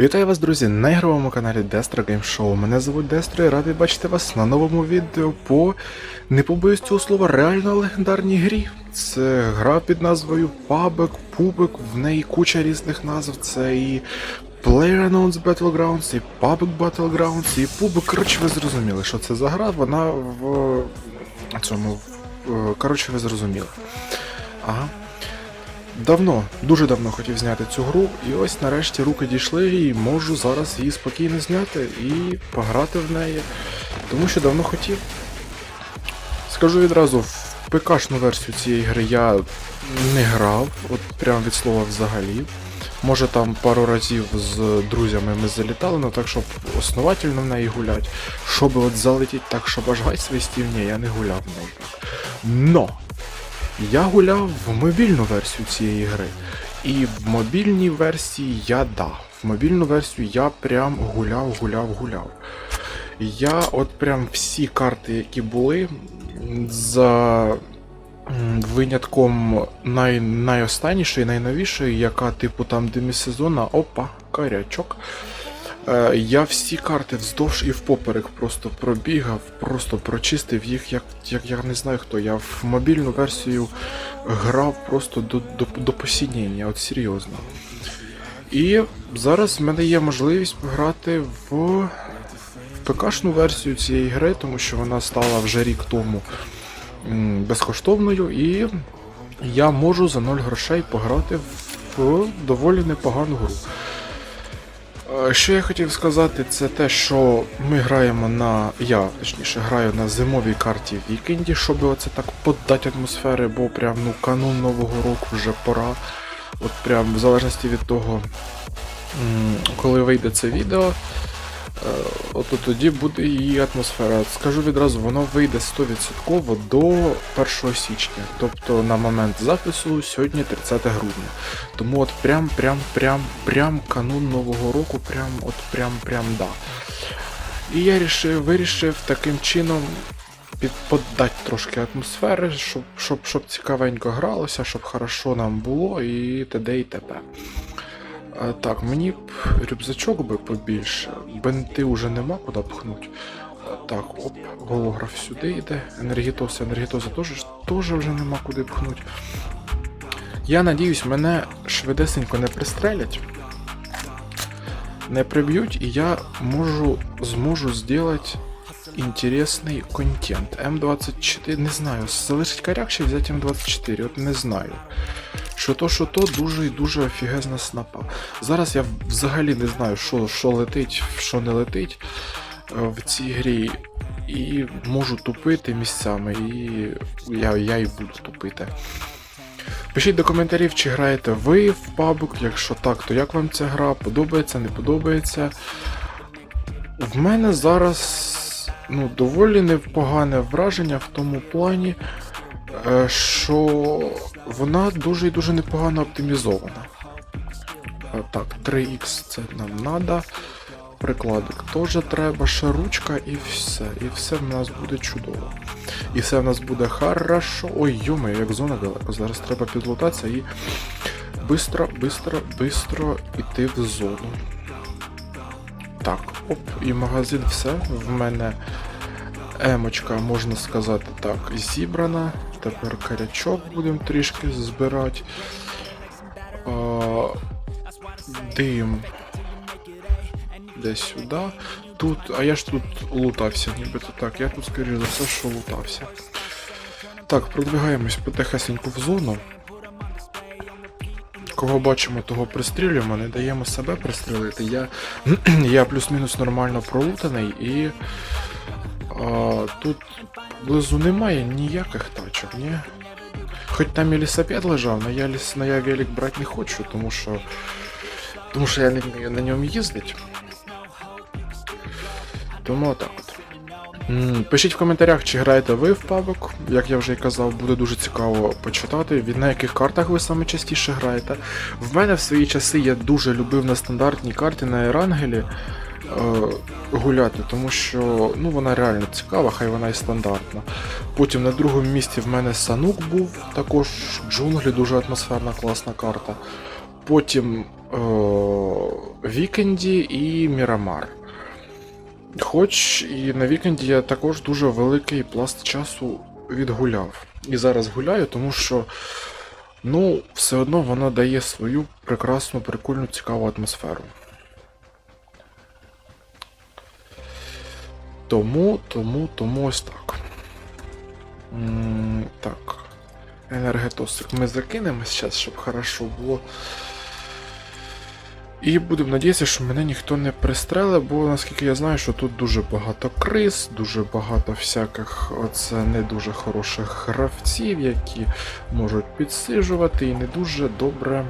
Вітаю вас, друзі, на ігровому каналі Destro Game Show. Мене звуть Дестро і радий бачити вас на новому відео по не побоюсь цього слова реально легендарній грі. Це гра під назвою Пабек, Пубик, в неї куча різних назв. Це і PlayerUnknown's Battlegrounds, і Public Battlegrounds, і Пубик. Коротше, ви зрозуміли, що це за гра, вона в цьому. Коротше, ви зрозуміли. Ага. Давно, дуже давно хотів зняти цю гру, і ось нарешті руки дійшли і можу зараз її спокійно зняти і пограти в неї. Тому що давно хотів. Скажу відразу, в ПКшну версію цієї гри я не грав, от прям від слова взагалі. Може там пару разів з друзями ми залітали, але так, щоб основательно в неї гулять. Щоб от залетіть так, щоб аж гай свистів, ні, я не гуляв в неї. Но! Я гуляв в мобільну версію цієї гри. І в мобільній версії я да. В мобільну версію я прям гуляв, гуляв, гуляв. Я от прям всі карти, які були, за винятком най, найостаннішої, найновішої, яка типу там демісезона, опа, карячок. Е, Я всі карти вздовж і впоперек просто пробігав, просто прочистив їх, як, як я не знаю хто. Я в мобільну версію грав просто до, до, до посінення, от серйозно. І зараз в мене є можливість пограти в, в ПКшну версію цієї гри, тому що вона стала вже рік тому безкоштовною, і я можу за 0 грошей пограти в доволі непогану гру. Е, Що я хотів сказати, це те, що ми граємо на. Я точніше граю на зимовій карті Вікенді, щоб оце так подати атмосфери, бо прям ну канун Нового року вже пора. От прям в залежності від того, коли вийде це відео, от от тоді буде її атмосфера. Скажу відразу, воно вийде 100% до 1 січня. Тобто на момент запису сьогодні 30 грудня. Тому от прям, прям, прям, прям канун Нового року, прям, от прям, прям да. І я рішив, вирішив таким чином під, поддати трошки атмосфери, щоб, щоб, щоб цікавенько гралося, щоб хорошо нам було і т.д. і т.п. Так, мені б рюкзачок би побільше, бенти вже нема куди пхнуть. Так, оп, голограф сюди йде. Енергітоси, енергітоси теж, теж вже нема куди пхнуть. Я надіюсь, мене швидесенько не пристрелять, не приб'ють, і я можу, зможу зробити інтересний контент. М24, не знаю, залишить коряк чи взяти М24, от не знаю. Що то, що то, дуже і дуже офігезна снапа. Зараз я взагалі не знаю, що, що летить, що не летить е, в цій грі. І можу тупити місцями, і я, я і буду тупити. Пишіть до коментарів, чи граєте ви в PUBG, якщо так, то як вам ця гра? Подобається, не подобається. В мене зараз ну, доволі непогане враження в тому плані, е, що вона дуже і дуже непогано оптимізована. Е, Так, 3х це нам треба. Прикладик теж треба, ще ручка і все. І все в нас буде чудово. І все в нас буде хорошо. Ой, йоме, як зона далеко. Зараз треба підлутатися і бистро, бистро, бистро іти в зону. Так, оп, і магазин все. В мене емочка, можна сказати так, зібрана. Тепер карячок будемо трішки збирати. Дим. Десь сюди. Тут, а я ж тут лутався, нібито так. Я тут, скоріше за все, що лутався. Так, продвигаємось потихесеньку в зону. Кого бачимо, того пристрілюємо, не даємо себе пристрілити. Я, я плюс-мінус нормально пролутаний і а, тут близу немає ніяких тачок, ні? Хоч там і лісопед лежав, але я, ліс, но я велик брати не хочу, тому що. Тому що я не на ньому їздити. Тому отак от. Пишіть в коментарях, чи граєте ви в PUBG. Як я вже й казав, буде дуже цікаво почитати, від на яких картах ви саме частіше граєте. В мене в свої часи я дуже любив на стандартній карті на Ерангелі гуляти, тому що ну, вона реально цікава, хай вона і стандартна. Потім на другому місці в мене Санук був, також джунглі, дуже атмосферна, класна карта. потім е, Вікенді і Мірамар. Хоч і на Вікенді я також дуже великий пласт часу відгуляв. І зараз гуляю, тому що ну, все одно воно дає свою прекрасну, прикольну, цікаву атмосферу. Тому, тому, тому ось так. Так. Енергетосик ми закинемо зараз, щоб хорошо було. І будемо надіятися, що мене ніхто не пристрелить, бо наскільки я знаю, що тут дуже багато криз, дуже багато всяких оце не дуже хороших гравців, які можуть підсижувати і не дуже добре.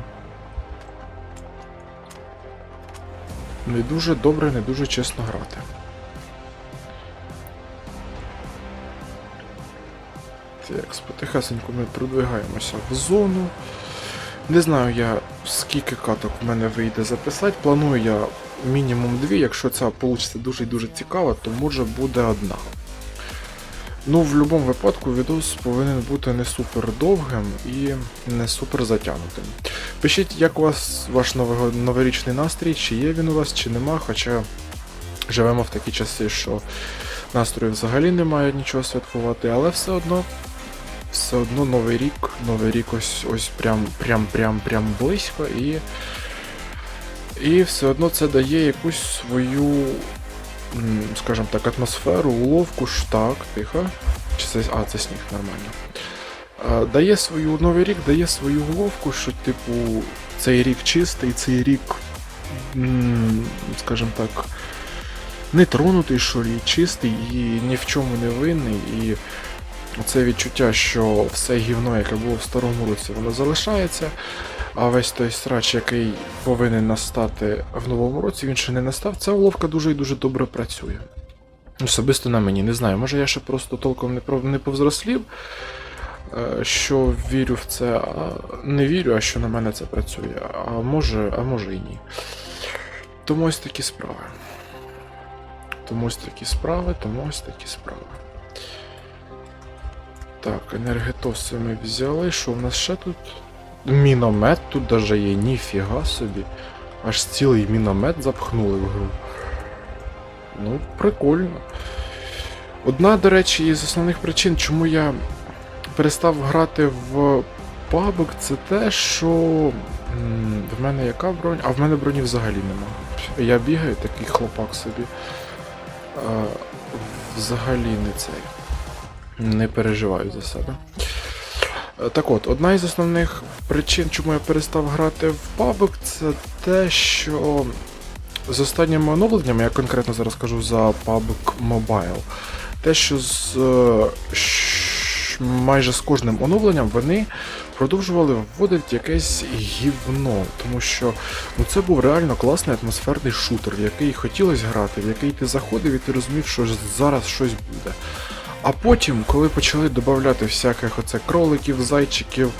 Не дуже добре, не дуже чесно грати. Так, потихесеньку ми продвигаємося в зону. Не знаю я, скільки каток в мене вийде записати. Планую я мінімум дві, якщо це вийде дуже дуже цікаво, то може буде одна. Ну, в будь-якому випадку відос повинен бути не супер довгим і не супер затягнутим. Пишіть, як у вас ваш новорічний настрій, чи є він у вас, чи нема, хоча живемо в такі часи, що настрою взагалі немає нічого святкувати, але все одно все одно новий рік, новий рік ось ось прям прям прям прям близько і. І все одно це дає якусь свою, скажімо так, атмосферу, уловку ж так, тихо. Чи це. А, це сніг, нормально. Дає свою новий рік, дає свою уловку, що, типу, цей рік чистий, цей рік, скажімо так, не тронутий, що чистий і ні в чому не винний. І це відчуття, що все гівно, яке було в старому році, воно залишається, а весь той срач, який повинен настати в новому році, він ще не настав. Ця уловка дуже і дуже добре працює. Особисто на мені, не знаю, може я ще просто толком не, повзрослів, е, що вірю в це, а не вірю, а що на мене це працює. А може, а може і ні. Тому ось такі справи. Тому ось такі справи, тому ось такі справи. Так, енергетоси ми взяли. Що в нас ще тут? Міномет тут даже є, ніфіга собі. Аж цілий міномет запхнули в гру. Ну, прикольно. Одна, до речі, із основних причин, чому я перестав грати в PUBG, це те, що в мене яка бронь? А в мене броні взагалі нема. Я бігаю, такий хлопак собі. Взагалі не цей. Не переживаю за себе. Е, Так от, одна із основних причин, чому я перестав грати в PUBG, це те, що з останніми оновленнями, я конкретно зараз кажу за PUBG Mobile, те, що з е, майже з кожним оновленням вони продовжували вводити якесь гівно, тому що ну, це був реально класний атмосферний шутер, в який хотілося грати, в який ти заходив і ти розумів, що зараз щось буде. А потім, коли почали додавати всяких оце кроликів, зайчиків,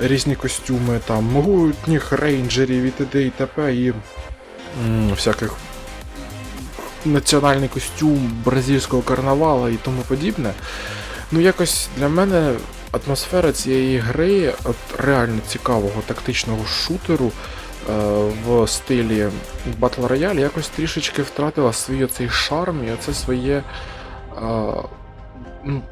різні костюми, там, могутніх рейнджерів і т.д. і т.п. і всяких національний костюм бразильського карнавала і тому подібне. Ну, якось для мене атмосфера цієї гри, от реально цікавого тактичного шутеру е, в стилі Battle Royale якось трішечки втратила свій оцей шарм і оце своє. Ну,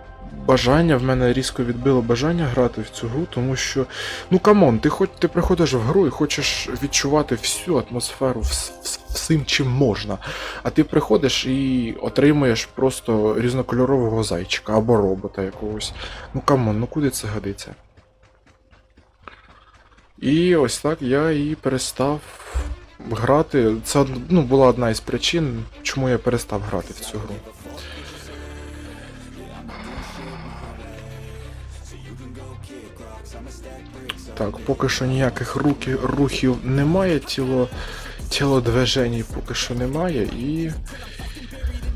бажання в мене різко відбило бажання грати в цю гру, тому що, ну камон, ти хоч ти приходиш в гру і хочеш відчувати всю атмосферу вс- вс- всім, чим можна. А ти приходиш і отримуєш просто різнокольорового зайчика або робота якогось. Ну камон, ну куди це годиться? І ось так я і перестав грати. Це ну, була одна із причин, чому я перестав грати в цю гру. Так, поки що ніяких руки, рухів немає, тіло, тілодвижень поки що немає, і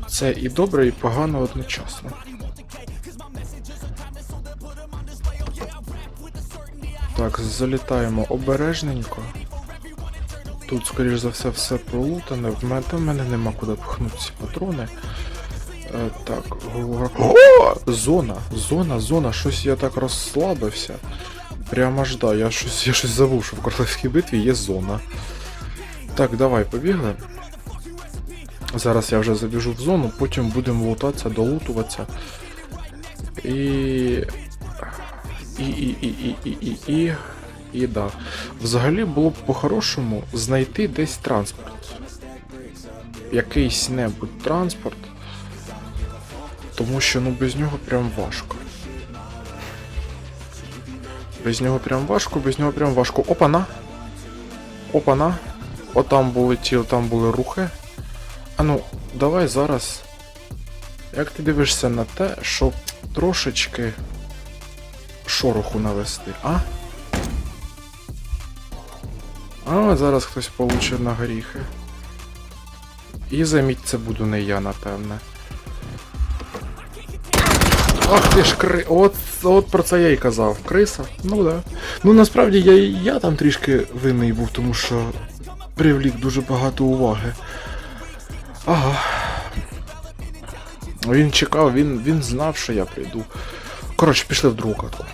це і добре, і погано одночасно. Так, залітаємо обережненько. Тут, скоріш за все, все пролутане. В мене, в мене нема куди пхнути ці патрони. Е, так. О! Зона, зона, зона, щось я так розслабився. Прямо ж да, я щось, я щось забув, що в королевській битві є зона. Так, давай, побігли. Зараз я вже забіжу в зону, потім будемо лутатися, долутуватися. І. І, і, і, і, і, і, і, і, да. Взагалі було б по-хорошому знайти десь транспорт. Якийсь небудь транспорт. Тому що ну без нього прям важко. Без нього прям важко, без нього прям важко. Опана! Опана! Отам були тіл, там були рухи. А ну, давай зараз. Як ти дивишся на те, щоб трошечки шороху навести, а? А, зараз хтось получить на горіхи. І заміть, це буду не я, напевне. Ах ти ж кри. От, от про це я й казав. Криса? Ну да. Ну насправді я, я там трішки винний був, тому що привлік дуже багато уваги. Ага. Він чекав, він, він знав, що я прийду. Коротше, пішли в другу катку.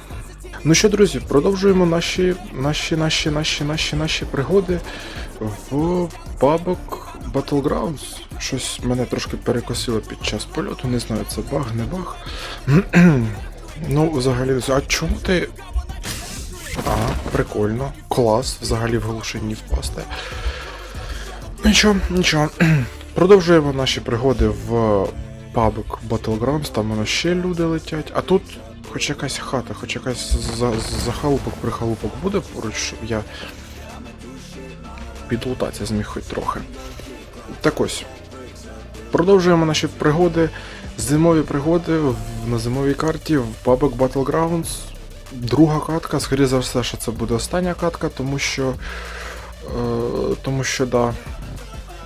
Ну що, друзі, продовжуємо наші, наші, наші, наші, наші, наші пригоди в PUBG Battlegrounds. Щось мене трошки перекосило під час польоту, не знаю, це баг, не баг. ну, взагалі, а чому ти. Ага, прикольно. Клас, взагалі в глушині впасти. Нічого, нічого. Продовжуємо наші пригоди в PUBG Battlegrounds, там воно ще люди летять. А тут хоч якась хата, хоч якась за- захалупок прихалупок буде поруч, щоб я підлутатися зміг хоч трохи. Так ось. Продовжуємо наші пригоди. Зимові пригоди на зимовій карті в PUBG Battlegrounds. Друга катка, скоріше за все, що це буде остання катка, тому що. Е, тому що да.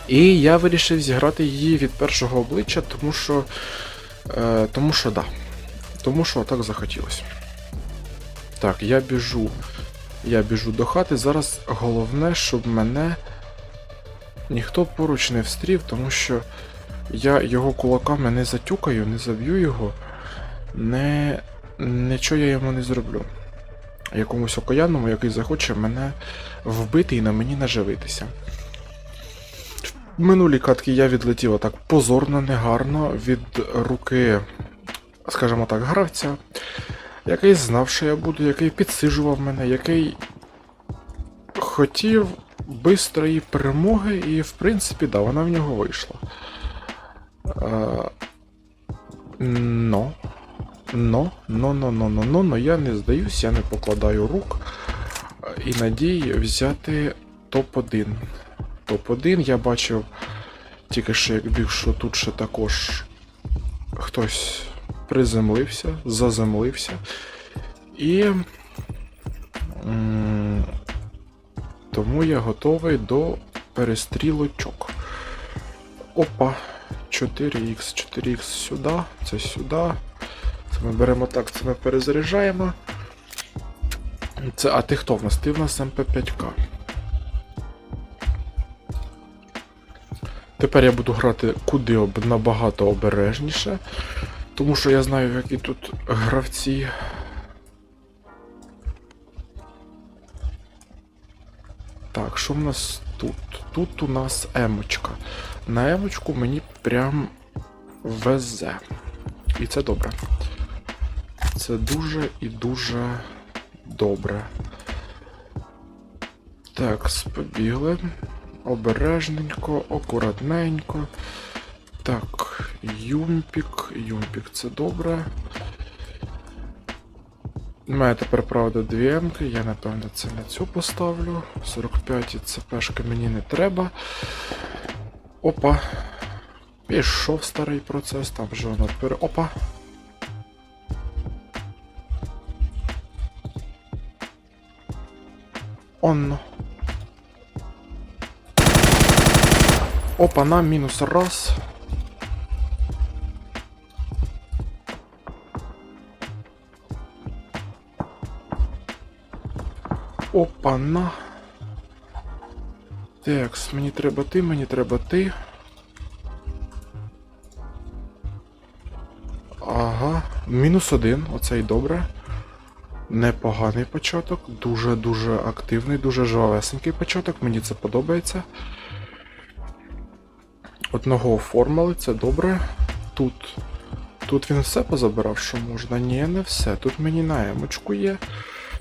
І я вирішив зіграти її від першого обличчя, тому що. Е, тому що да. Тому що так захотілося. Так, я біжу. Я біжу до хати. Зараз головне, щоб мене ніхто поруч не встрів, тому що я його кулаками не затюкаю, не заб'ю його, не. нічого я йому не зроблю. Якомусь окаянному, який захоче мене вбити і на мені наживитися. В минулій катки я відлетів так позорно, негарно від руки, скажімо так, гравця, який знав, що я буду, який підсижував мене, який хотів бистрої перемоги, і, в принципі, да, вона в нього вийшла. Е, Но. Но, но, но, но, но, но, но я не здаюсь, я не покладаю рук е, і надії взяти топ-1. Топ-1 я бачив тільки що як біг, що тут ще також хтось приземлився, заземлився. І. Тому я готовий до перестрілочок. Опа. 4х, 4х сюди, це сюди. Це ми беремо так, це ми перезаряджаємо. Це, а ти хто в нас? Ти в нас МП5К. Тепер я буду грати куди набагато обережніше, тому що я знаю, які тут гравці. Що в нас тут? Тут у нас емочка. На емочку мені прям везе. І це добре. Це дуже і дуже добре. Так, побігли. Обережненько, акуратненько. Так, юмпік, юмпік, це добре. У мене тепер, правда, дві М-ки, я напевно це на цю поставлю. 45 ЦПшки мені не треба. Опа. Пішов старий процес, там вже воно пере. Опа. Онно. Опа, на мінус раз. Опа, на. Текс, мені треба ти, мені треба ти. Ага, мінус один, оце й добре. Непоганий початок, дуже-дуже активний, дуже жвавесенький початок, мені це подобається. Одного оформили, це добре. Тут. Тут він все позабирав, що можна. Ні, не все. Тут мені на емочку є.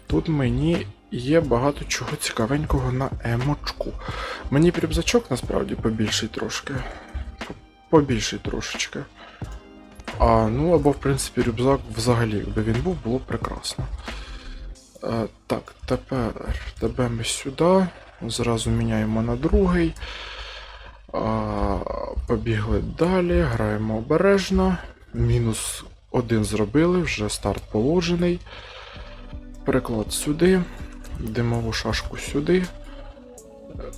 Тут мені є багато чого цікавенького на емочку. Мені рюкзачок насправді побільший трошки. Побільший трошечки. А, ну або в принципі рюкзак взагалі, якби він був, було б прекрасно. Е, так, тепер тебе ми сюди. Зразу міняємо на другий. А, побігли далі, граємо обережно. Мінус один зробили, вже старт положений. Приклад сюди. Димову шашку сюди.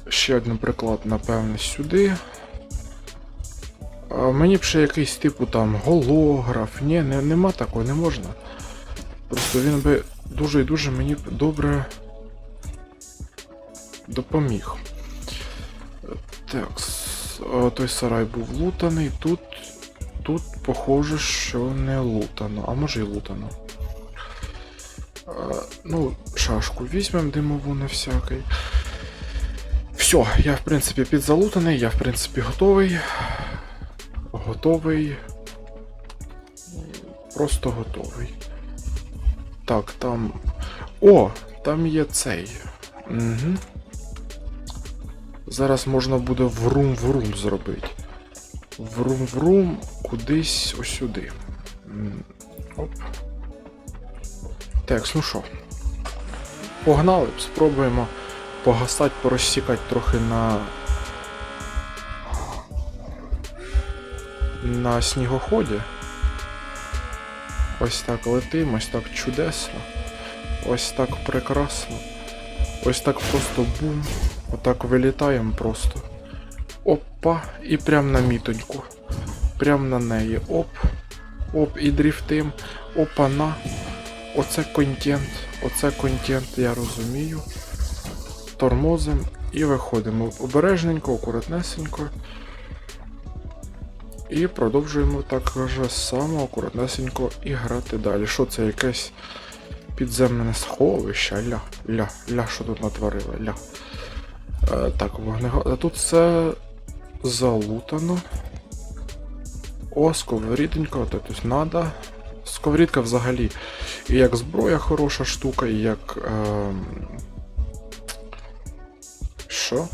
Ще один приклад, напевне, сюди. Мені б ще якийсь типу там голограф. Ні, не, нема такого, не можна. Просто він би дуже і дуже мені б добре допоміг. Так, той сарай був лутаний. Тут. Тут похоже, що не лутано, а може і лутано. Ну, шашку візьмемо димову на всякий. Все, я в принципі підзалутаний, я в принципі готовий. Готовий. Просто готовий. Так, там. О! Там є цей. Угу. Зараз можна буде врум-врум зробити. Врум-врум кудись ось сюди. Оп. Так, ну що. Погнали, спробуємо погасати, порозсікати трохи на. На снігоході. Ось так летим, ось так чудесно. Ось так прекрасно. Ось так просто бум. Отак вилітаємо просто. Опа, і прям на мітоньку. Прям на неї. Оп. Оп, і дріфтим. Опа-на. Оце контент. Оце контент, я розумію. Тормозим і виходимо. Обережненько, акуратнесенько. І продовжуємо так же само акуратнесенько і грати далі. Що це якесь підземне сховище? Ля, ля, ля, що тут натворили? Ля. Е, так, вогнего. А тут все залутано. О, сковоріденька, от тут надо. Сковорідка взагалі і як зброя хороша штука, і як. Е... Що?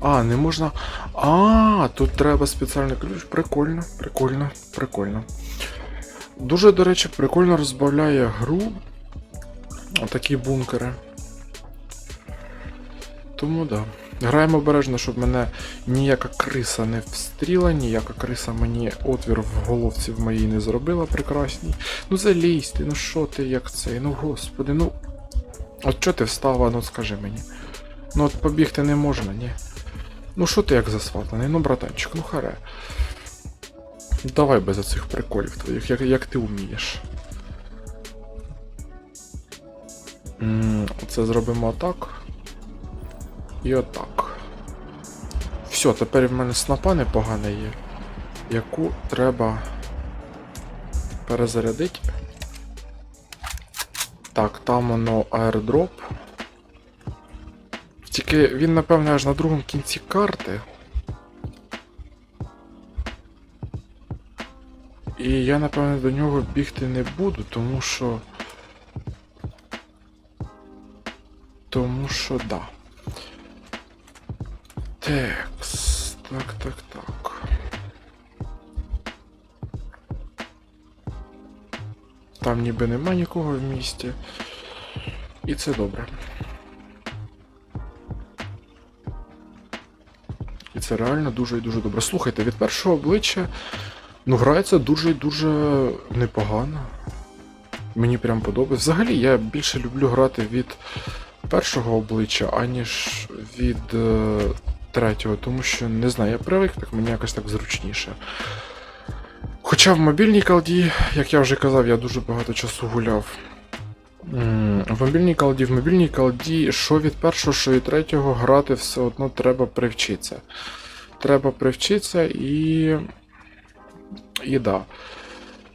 А, не можна. А, тут треба спеціальний ключ. Прикольно, прикольно, прикольно. Дуже, до речі, прикольно розбавляє гру. Отакі бункери. Тому да. Граємо обережно, щоб мене ніяка криса не встріла, ніяка криса мені отвір в головці в моїй не зробила прекрасній. Ну залізьте, ну що ти як цей, ну господи, ну. От чого ти встала, ну скажи мені. Ну от побігти не можна, ні. Ну що ти як засватаний? Ну, братанчик, ну харе. Давай без цих приколів твоїх, як, як ти вмієш. Це зробимо отак. І отак. Все, тепер в мене снапа непогана є, яку треба перезарядити. Так, там воно аердроп. Тільки він, напевне, аж на другому кінці карти. І я, напевне, до нього бігти не буду, тому що. Тому що да. Текс. Так, так, так. Там ніби нема нікого в місті. І це добре. І це реально дуже і дуже добре. Слухайте, від першого обличчя ну грається дуже і дуже непогано. Мені прям подобається. Взагалі я більше люблю грати від першого обличчя, аніж від е, третього, тому що не знаю, я привик, так мені якось так зручніше. Хоча в мобільній колді, як я вже казав, я дуже багато часу гуляв. В мобільній колді, в мобільній колді, що від першого, що від третього грати все одно треба привчитися. Треба привчитися і. І да.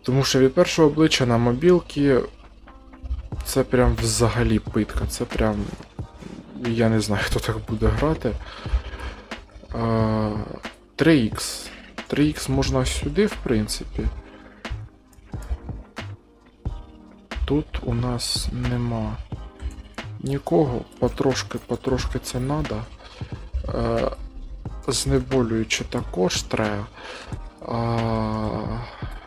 Тому що від першого обличчя на мобілки це прям взагалі питка. Це прям. Я не знаю, хто так буде грати. А, 3х. 3х можна сюди, в принципі. Тут у нас нема нікого. Потрошки, потрошки це надо. Е, знеболюючи також треба. А,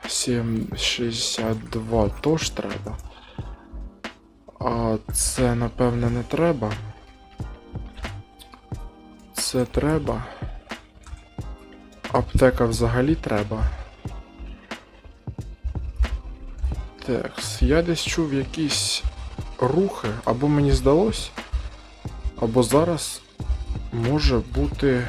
7,62 теж треба. А це напевне не треба. Це треба. Аптека взагалі треба. Так, я десь чув якісь рухи, або мені здалось, або зараз може бути.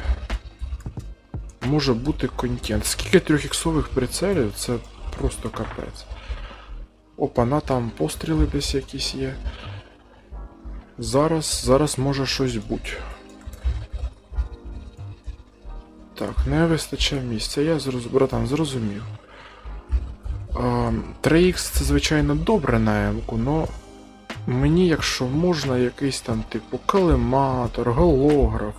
Може бути контент. Скільки трьохіксових прицелів, це просто капець. Опана, там постріли десь якісь є. Зараз, зараз може щось бути. Так, не вистачає місця, я зроз... братан, зрозумів. А, 3х це звичайно добре на М-ку, но мені, якщо можна, якийсь там типу калиматор, голограф.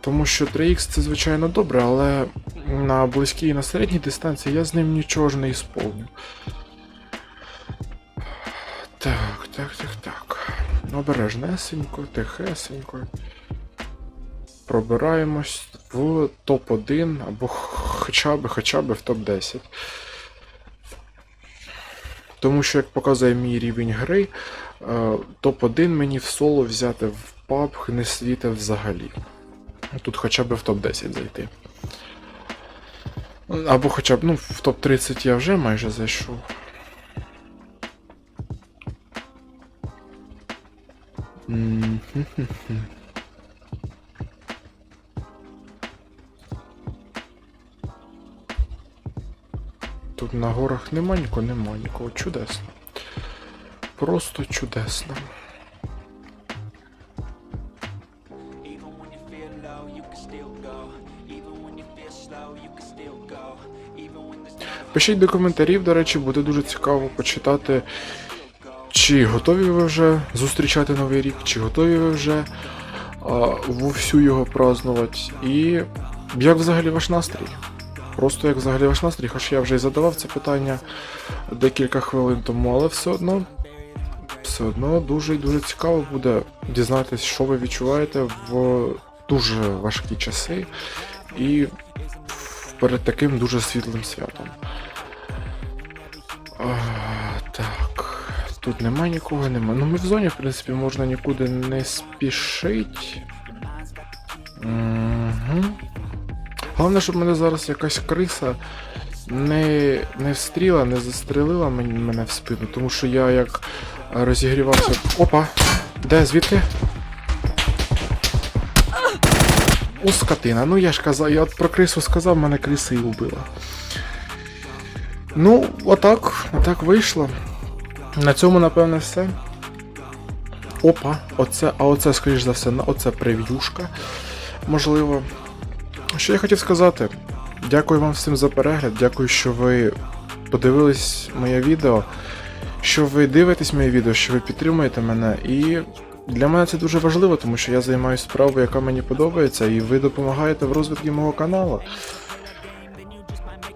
Тому що 3х це звичайно добре, але на близькій і на середній дистанції я з ним нічого ж не ісполню. Так, так, так, так. Обережнесенько, тихесенько. Пробираємось в топ-1 або хоча б, хоча б в топ-10. Тому що, як показує мій рівень гри, е, топ-1 мені в соло взяти в PUBG не світе взагалі. Тут хоча б в топ-10 зайти. Або хоча б, ну, в топ-30 я вже майже зайшов. М-хм-хм-хм. На горах нема нікого, нема нікого. Чудесно. Просто чудесно. Пишіть до коментарів, до речі, буде дуже цікаво почитати, чи готові ви вже зустрічати новий рік, чи готові ви вже а, вовсю його празднувати. І як взагалі ваш настрій? Просто як взагалі ваш настрій, хоч я вже і задавав це питання декілька хвилин тому, але все одно. Все одно дуже і дуже цікаво буде дізнатися, що ви відчуваєте в дуже важкі часи і перед таким дуже світлим святом. А, так, тут нема нікого, нема. Ну ми в зоні, в принципі, можна нікуди не спішить. Угу. Головне, щоб мене зараз якась криса не, не встріла, не застрелила мене в спину, тому що я як розігрівався. Опа! Де, звідки? О, скотина, ну я ж казав, я от про крису сказав, мене криса і убила. Ну, отак, отак вийшло. На цьому, напевне, все. Опа, оце, а оце, скоріш за все, оце прев'юшка. Можливо. Що я хотів сказати? Дякую вам всім за перегляд, дякую, що ви подивились моє відео, що ви дивитесь моє відео, що ви підтримуєте мене. І для мене це дуже важливо, тому що я займаюся справою, яка мені подобається, і ви допомагаєте в розвитку мого каналу.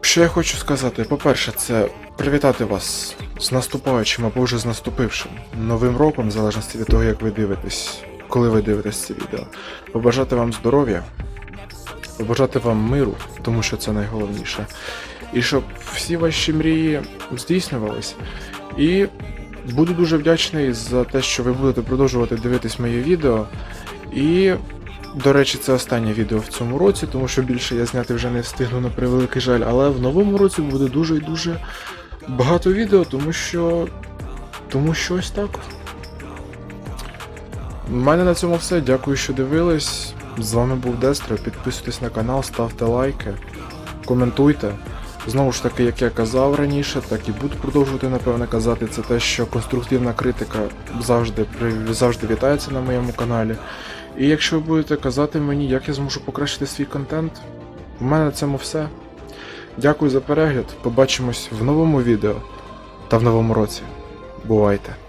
Що я хочу сказати? По-перше, це привітати вас з наступаючим або вже з наступившим новим роком, в залежності від того, як ви дивитесь, коли ви дивитесь це відео. Побажати вам здоров'я, побажати вам миру, тому що це найголовніше. І щоб всі ваші мрії здійснювались. І буду дуже вдячний за те, що ви будете продовжувати дивитись моє відео. І, до речі, це останнє відео в цьому році, тому що більше я зняти вже не встигну на превеликий жаль. Але в новому році буде дуже і дуже багато відео, тому що. Тому що ось так. У мене на цьому все. Дякую, що дивились. З вами був Дестро. Підписуйтесь на канал, ставте лайки, коментуйте. Знову ж таки, як я казав раніше, так і буду продовжувати напевне казати, це те, що конструктивна критика завжди завжди вітається на моєму каналі. І якщо ви будете казати мені, як я зможу покращити свій контент, в мене на цьому все. Дякую за перегляд. Побачимось в новому відео та в новому році. Бувайте.